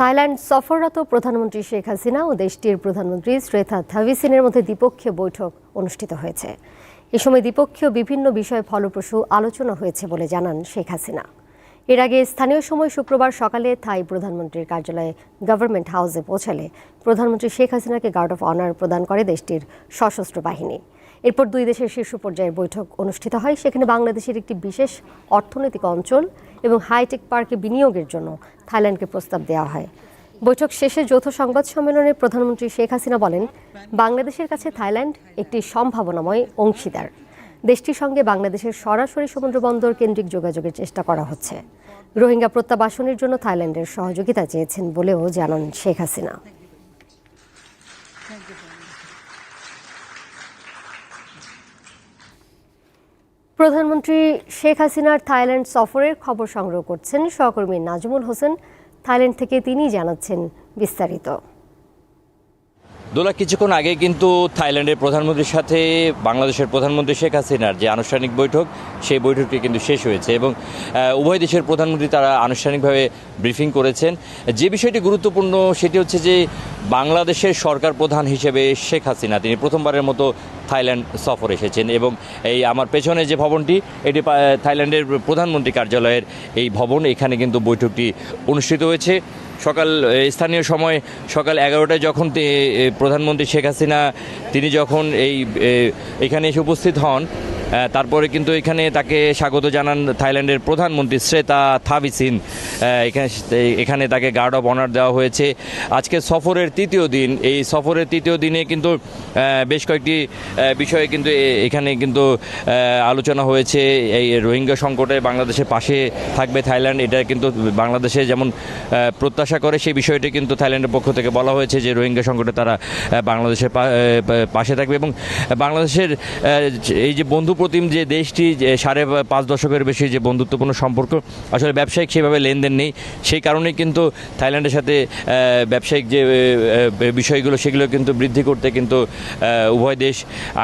Thailand সফররত প্রধানমন্ত্রী শেখ হাসিনা ও দেশটির প্রধানমন্ত্রী শ্রেথা থাভিসিনের মধ্যে দ্বিপক্ষীয় বৈঠক অনুষ্ঠিত হয়েছে। এ সময় দ্বিপক্ষীয় বিভিন্ন বিষয়ে ফলপ্রসূ আলোচনা হয়েছে বলে জানান শেখ হাসিনা। এর আগে স্থানীয় সময় শুক্রবার সকালে থাই প্রধানমন্ত্রীর কার্যালয়ে গভর্নমেন্ট হাউসে পৌঁছালে প্রধানমন্ত্রী শেখ হাসিনাকে গার্ড অফ অনার প্রদান করে দেশটির সশস্ত্র বাহিনী। এরপর দুই দেশের শীর্ষ পর্যায়ের বৈঠক অনুষ্ঠিত হয়। সেখানে বাংলাদেশের একটি বিশেষ অর্থনৈতিক অঞ্চল এবং হাইটেক পার্কে বিনিয়োগের জন্য থাইল্যান্ডকে প্রস্তাব দেওয়া হয়। বৈঠক শেষে যৌথ সংবাদ সম্মেলনে প্রধানমন্ত্রী শেখ হাসিনা বলেন, বাংলাদেশের কাছে থাইল্যান্ড একটি সম্ভাবনাময় অংশীদার। দেশটির সঙ্গে বাংলাদেশের সরাসরি সমুদ্র বন্দর কেন্দ্রিক যোগাযোগের চেষ্টা করা হচ্ছে। রোহিঙ্গা প্রত্যাবাসনের জন্য থাইল্যান্ডের সহযোগিতা চেয়েছেন বলেও জানান শেখ হাসিনা। প্রধানমন্ত্রী শেখ হাসিনার থাইল্যান্ড সফরের খবর সংগ্রহ করছেন সহকর্মী নাজমুল হোসেন। থাইল্যান্ড থেকে তিনি জানাচ্ছেন বিস্তারিত। দোলা কিছুক্ষণ আগে কিন্তু থাইল্যান্ডের প্রধানমন্ত্রীর সাথে বাংলাদেশের প্রধানমন্ত্রী শেখ হাসিনার যে আনুষ্ঠানিক বৈঠক, সেই বৈঠকটি কিন্তু শেষ হয়েছে এবং উভয় দেশের প্রধানমন্ত্রী তারা আনুষ্ঠানিকভাবে ব্রিফিং করেছেন। যে বিষয়টি গুরুত্বপূর্ণ, সেটি হচ্ছে যে বাংলাদেশের সরকার প্রধান হিসেবে শেখ হাসিনা, তিনি প্রথমবারের মতো থাইল্যান্ড সফর এসেছেন এবং এই আমার পেছনে যে ভবনটি, এটি থাইল্যান্ডের প্রধানমন্ত্রী কার্যালয়ের এই ভবন, এখানে কিন্তু বৈঠকটি অনুষ্ঠিত হয়েছে। সকাল স্থানীয় সময় সকাল এগারোটায় যখন প্রধানমন্ত্রী শেখ হাসিনা, তিনি যখন এই এখানে এসে উপস্থিত হন তারপরে কিন্তু এখানে তাকে স্বাগত জানান থাইল্যান্ডের প্রধানমন্ত্রী শ্রেতা থাবিসিন এখানে এখানে তাকে গার্ড অফ অনার দেওয়া হয়েছে। আজকে সফরের তৃতীয় দিন। এই সফরের তৃতীয় দিনে কিন্তু বেশ কয়েকটি বিষয়ে কিন্তু এখানে কিন্তু আলোচনা হয়েছে। এই রোহিঙ্গা সংকটে বাংলাদেশের পাশে থাকবে থাইল্যান্ড। এটা কিন্তু বাংলাদেশে যেমন প্রত্যাশা করে, সেই বিষয়টি কিন্তু থাইল্যান্ডের পক্ষ থেকে বলা হয়েছে যে রোহিঙ্গা সংকটে তারা বাংলাদেশের পাশে থাকবে এবং বাংলাদেশের এই যে বন্ধু প্রতিম যে দেশটি সাড়ে পাঁচ দশকের বেশি যে বন্ধুত্বপূর্ণ সম্পর্ক, আসলে ব্যবসায়িক সেভাবে লেনদেন নেই। সেই কারণেই কিন্তু থাইল্যান্ডের সাথে ব্যবসায়িক যে বিষয়গুলো, সেগুলো কিন্তু বৃদ্ধি করতে কিন্তু উভয় দেশ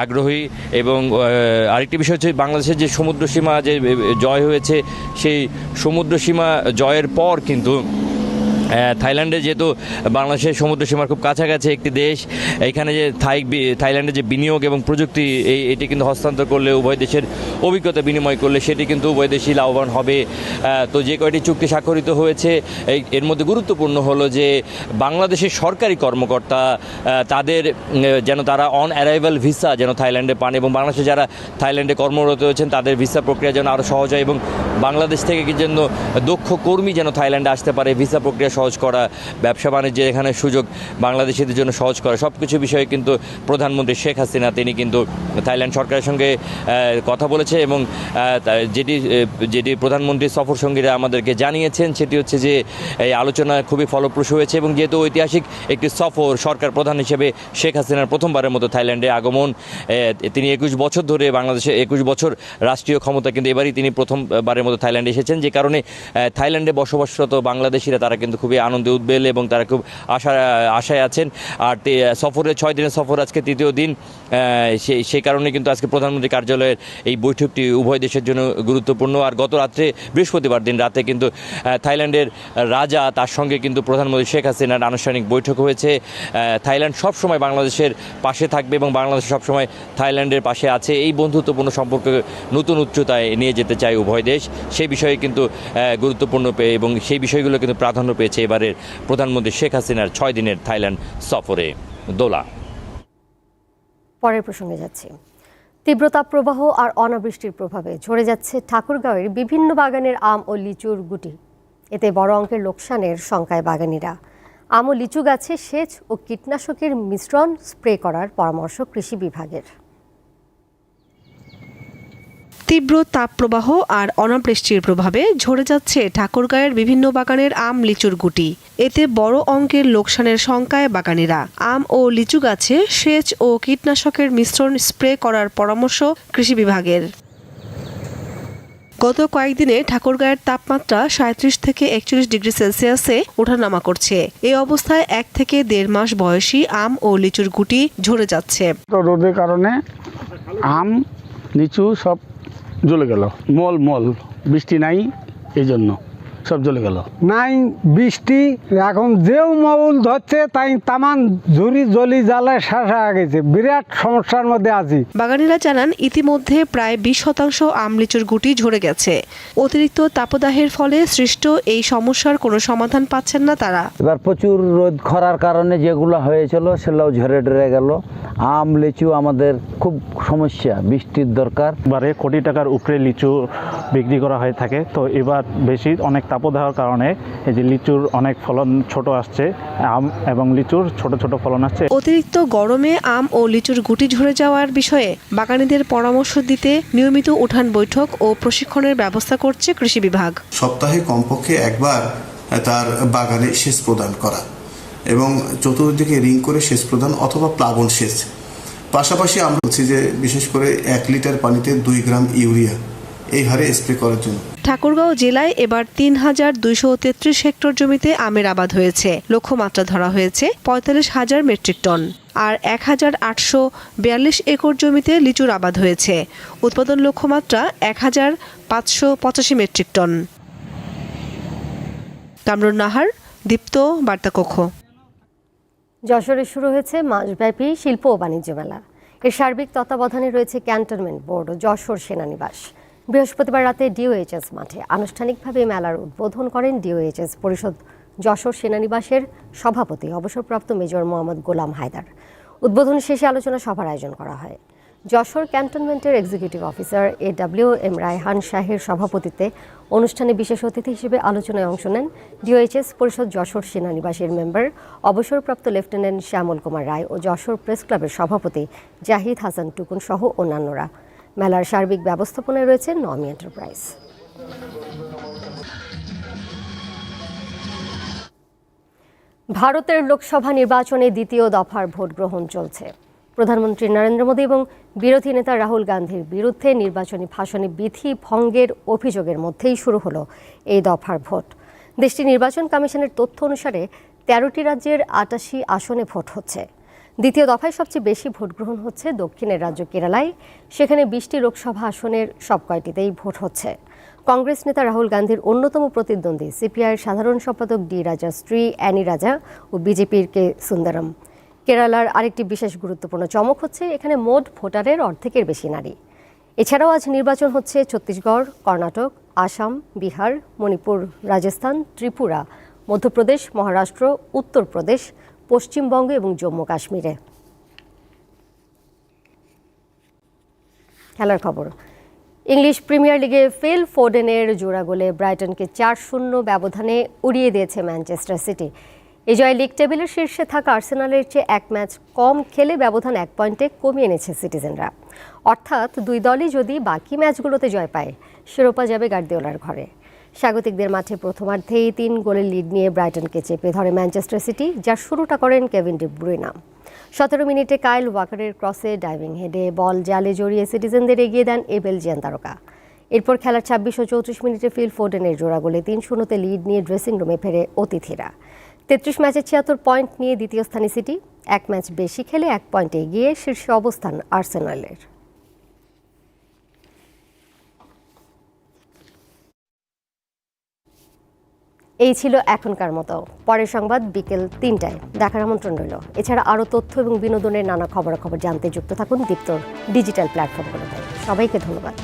আগ্রহী। এবং আরেকটি বিষয় হচ্ছে বাংলাদেশের যে সমুদ্র সীমা যে জয় হয়েছে, সেই সমুদ্র সীমা জয়ের পর কিন্তু থাইল্যান্ডে যেহেতু বাংলাদেশের সমুদ্র সীমার খুব কাছাকাছি একটি দেশ, এখানে যে থাই থাইল্যান্ডে যে বিনিয়োগ এবং প্রযুক্তি, এই, এটি কিন্তু হস্তান্তর করলে উভয় দেশের অভিজ্ঞতা বিনিময় করলে সেটি কিন্তু উভয় দেশই লাভবান হবে। তো যে কয়টি চুক্তি স্বাক্ষরিত হয়েছে এর মধ্যে গুরুত্বপূর্ণ হলো যে বাংলাদেশের সরকারি কর্মকর্তা তাদের যেন তারা অন অ্যারাইভাল ভিসা যেন থাইল্যান্ডে পান এবং বাংলাদেশে যারা থাইল্যান্ডে কর্মরত হয়েছেন তাদের ভিসা প্রক্রিয়া যেন আরও সহজ হয় এবং বাংলাদেশ থেকে কি যেন দক্ষ কর্মী যেন থাইল্যান্ডে আসতে পারে ভিসা প্রক্রিয়া সহজ করা, ব্যবসা বাণিজ্যের এখানে সুযোগ বাংলাদেশিদের জন্য সহজ করা সব কিছু বিষয়ে কিন্তু প্রধানমন্ত্রী শেখ হাসিনা, তিনি কিন্তু থাইল্যান্ড সরকারের সঙ্গে কথা বলেছে এবং যেটি যেটি প্রধানমন্ত্রী সফর সঙ্গীরা আমাদেরকে জানিয়েছেন, সেটি হচ্ছে যে, এই আলোচনা খুবই ফলপ্রসূ হয়েছে এবং যেহেতু ঐতিহাসিক একটি সফর সরকার প্রধান হিসেবে শেখ হাসিনার প্রথমবারের মতো থাইল্যান্ডে আগমন তিনি একুশ বছর ধরে বাংলাদেশে একুশ বছর রাষ্ট্রীয় ক্ষমতা কিন্তু এবারই তিনি প্রথমবারের মতো থাইল্যান্ডে এসেছেন, যে কারণে থাইল্যান্ডে বসবাসরত বাংলাদেশিরা, তারা কিন্তু খুবই আনন্দে উদ্বেল এবং তারা খুব আশা, আশায় আছেন। আর সফরের ছয় দিনের সফর, আজকে তৃতীয় দিন। সেই কারণে কিন্তু আজকে প্রধানমন্ত্রী কার্যালয়ের এই বৈঠকটি উভয় দেশের জন্য গুরুত্বপূর্ণ। আর গত রাত্রে, বৃহস্পতিবার দিন রাতে কিন্তু থাইল্যান্ডের রাজা, তার সঙ্গে কিন্তু প্রধানমন্ত্রী শেখ হাসিনার আনুষ্ঠানিক বৈঠক হয়েছে। থাইল্যান্ড সবসময় বাংলাদেশের পাশে থাকবে এবং বাংলাদেশ সবসময় থাইল্যান্ডের পাশে আছে। এই বন্ধুত্বপূর্ণ সম্পর্ক নতুন উচ্চতায় নিয়ে যেতে চায় উভয় দেশ। সেই বিষয়ে কিন্তু গুরুত্বপূর্ণ পেয়ে এবং সেই বিষয়গুলো কিন্তু প্রাধান্য পেয়েছে এবারের প্রধানমন্ত্রী শেখ হাসিনার ছয় দিনের থাইল্যান্ড সফরে। দোলা। পরের প্রসঙ্গে যাচ্ছি। তীব্র তাপপ্রবাহ আর অনাবৃষ্টির প্রভাবে ঝরে যাচ্ছে ঠাকুরগাঁওয়ের বিভিন্ন বাগানের আম ও লিচুর গুটি। এতে বড় অঙ্কের লোকসানের শঙ্কায় বাগানীরা। আম ও লিচু গাছে সেচ ও কীটনাশকের মিশ্রণ স্প্রে করার পরামর্শ কৃষি বিভাগের। তীব্র তাপপ্রবাহ আর অনাবৃষ্টির প্রভাবে ঝরে যাচ্ছে ঠাকুরগাঁয়ের বিভিন্ন বাগানের আম, লিচুর গুটি। এতে বড় অঙ্কের লোকসানের শঙ্কায় বাগানিরা। আম ও লিচু গাছে সেচ ও কীটনাশকের মিশ্রণ স্প্রে করার পরামর্শ কৃষি বিভাগের। গত কয়েকদিনে ঠাকুরগাঁয়ের তাপমাত্রা সাঁত্রিশ থেকে একচল্লিশ ডিগ্রি সেলসিয়াসে ওঠানামা করছে। এই অবস্থায় এক থেকে দেড় মাস বয়সী আম ও লিচুর গুটি ঝরে যাচ্ছে। রোদের কারণে আম, লিচু সব জ্বলে গেল। মল মল বৃষ্টি নাই এই জন্য। সব চলে গেল। নাই বৃষ্টি এখন যেও মৌল ধরছে তাই তামান ঝুরি জলি জ্বালায় শাসা গেছে। বিরাট সমস্যার মধ্যে আছি। বাগানিরা জানান ইতিমধ্যে প্রায় বিশ শতাংশ আম লিচুর গুটি ঝরে গেছে। অতিরিক্ত তাপদাহের ফলে সৃষ্ট এই সমস্যার কোনো সমাধান পাচ্ছেন না তারা। এবার প্রচুর রোদ খরার কারণে যেগুলো হয়েছিল সেগুলো ঝরে ডরে গেল। আম লিচু আমাদের খুব সমস্যা বৃষ্টির দরকার। বারে কোটি টাকার উপরে লিচু বিক্রি করা হয়ে থাকে তো এবার বেশি অনেক তাপদাহের কারণে এই যে লিচুর অনেক ফলন ছোট আসছে আম এবং লিচুর ছোট ছোট ফলন আসছে। অতিরিক্ত গরমে আম ও লিচুর গুটি ঝরে যাওয়ার বিষয়ে বাগানীদের পরামর্শ দিতে নিয়মিত উঠান বৈঠক ও প্রশিক্ষণের ব্যবস্থা করছে কৃষি বিভাগ। সপ্তাহে কমপক্ষে একবার তার বাগানে সেচ প্রদান করা এবং চতুর্দিকে রিং করে সেচ প্রদান অথবা প্লাবন সেচ। পাশাপাশি আমরা বলছি যে বিশেষ করে এক লিটার পানিতে দুই গ্রাম ইউরিয়া এই হারে স্প্রে করার জন্য। ঠাকুরগাঁও জেলায় এবার তিন হাজার দুইশো তেত্রিশ হেক্টর জমিতে আমের আবাদ হয়েছে। লক্ষ্যমাত্রা ধরা হয়েছে পঁয়তাল্লিশ হাজার মেট্রিক টন। আর এক হাজার আটশো বিয়াল্লিশ একর জমিতে লিচুর আবাদ হয়েছে। উৎপাদন লক্ষ্যমাত্রা এক হাজার পাঁচশো পঁচাশি মেট্রিক টন। কামরুন নাহার, দীপ্ত বার্তাকক্ষ যশোরে শুরু হয়েছে মাসব্যাপী শিল্প ও বাণিজ্য মেলা। এর সার্বিক তত্ত্বাবধানে রয়েছে ক্যান্টনমেন্ট বোর্ড ও যশোর সেনানিবাস। বৃহস্পতিবার রাতে ডিওএইচএস মাঠে আনুষ্ঠানিকভাবে মেলার উদ্বোধন করেন ডিওএইচএস পরিষদ যশোর সেনানিবাসের সভাপতি, অবসরপ্রাপ্ত মেজর মোহাম্মদ গোলাম হায়দার। উদ্বোধন শেষে আলোচনা সভার আয়োজন করা হয়। যশোর ক্যান্টনমেন্টের executive officer A W M Raihan শাহের সভাপতিত্বে অনুষ্ঠানে বিশেষ অতিথি হিসেবে আলোচনায় অংশ নেন ডিওএইচএস পরিষদ যশোর সেনানিবাসের মেম্বার অবসরপ্রাপ্ত লেফটেন্যান্ট শ্যামল কুমার রায় ও যশোর প্রেস ক্লাবের সভাপতি জাহিদ হাসান টুকুন সহ অন্যান্যরা। মেলার সার্বিক ব্যবস্থাপনায় রয়েছে নমি এন্টারপ্রাইজ। ভারতের লোকসভা নির্বাচনে দ্বিতীয় দফার ভোট গ্রহণ চলছে। প্রধানমন্ত্রী নরেন্দ্র মোদী এবং বিরোধী নেতা রাহুল গান্ধীর বিরুদ্ধে নির্বাচনী ভাষণে বিধি ভঙ্গের অভিযোগের মধ্যেই শুরু হলো এই দফার ভোট। দেশটির নির্বাচন কমিশনের তথ্য অনুসারে তেরোটি রাজ্যের আটাশি আসনে ভোট হচ্ছে। দ্বিতীয় দফায় সবচেয়ে বেশি ভোট গ্রহণ হচ্ছে দক্ষিণের রাজ্য কেরালায়। সেখানে বিশটি লোকসভা আসনের সব কয়টিতেই ভোট হচ্ছে। কংগ্রেস নেতা রাহুল গান্ধীর অন্যতম প্রতিদ্বন্দ্বী সিপিআইয়ের সাধারণ সম্পাদক ডি রাজা স্ত্রী অ্যানি রাজা ও বিজেপির কে সুন্দরম। কেরালার আরেকটি বিশেষ গুরুত্বপূর্ণ চমক হচ্ছে এখানে মোট ভোটারের অর্ধেকের বেশি নারী। এছাড়াও আজ নির্বাচন হচ্ছে ছত্তিশগড়, কর্ণাটক, আসাম, বিহার, মণিপুর, রাজস্থান, ত্রিপুরা, মধ্যপ্রদেশ, মহারাষ্ট্র, উত্তরপ্রদেশ পশ্চিমবঙ্গ এবং জম্মু কাশ্মীরে। খেলার খবর। ইংলিশ প্রিমিয়ার লিগে ফিল ফোর্ডেনের জোড়া গোলে ব্রাইটনকে চার শূন্য ব্যবধানে উড়িয়ে দিয়েছে ম্যানচেস্টার সিটি। এই জয় লিগ টেবিলের শীর্ষে থাকা আর্সেনালের চেয়ে এক ম্যাচ কম খেলে ব্যবধান এক পয়েন্টে কমিয়ে এনেছে সিটিজেনরা। অর্থাৎ দুই দলই যদি বাকি ম্যাচগুলোতে জয় পায়, শিরোপা যাবে গার্দিওলার ঘরে। স্বাগতিকদের মাঠে প্রথমার্ধেই তিন গোলের লিড নিয়ে ব্রাইটনকে চেপে ধরে ম্যানচেস্টার সিটি যার শুরুটা করেন কেভিন ডি ব্রুইনা। সতেরো মিনিটে কাইল ওয়াকারের ক্রসে ডাইভিং হেডে বল জালে জড়িয়ে সিটিজেনদের এগিয়ে দেন এ বেলজিয়ান তারকা। এরপর খেলার ছাব্বিশ ও চৌত্রিশ মিনিটে ফিল ফোর্ডেনের জোড়া গোলে তিন শূন্যতে লিড নিয়ে ড্রেসিং রুমে ফেরে অতিথিরা। তেত্রিশ ম্যাচে ছিয়াত্তর পয়েন্ট নিয়ে দ্বিতীয় স্থানে সিটি, এক ম্যাচ বেশি খেলে এক পয়েন্টে এগিয়ে শীর্ষে অবস্থান আর্সেনালের। এই ছিল এখনকার মতো। পরের সংবাদ বিকেল তিনটায়। দেখার আমন্ত্রণ রইল। এছাড়া আরও তথ্য এবং বিনোদনের নানা খবরাখবর জানতে যুক্ত থাকুন দীপ্তর ডিজিটাল প্ল্যাটফর্মগুলোতে। সবাইকে ধন্যবাদ।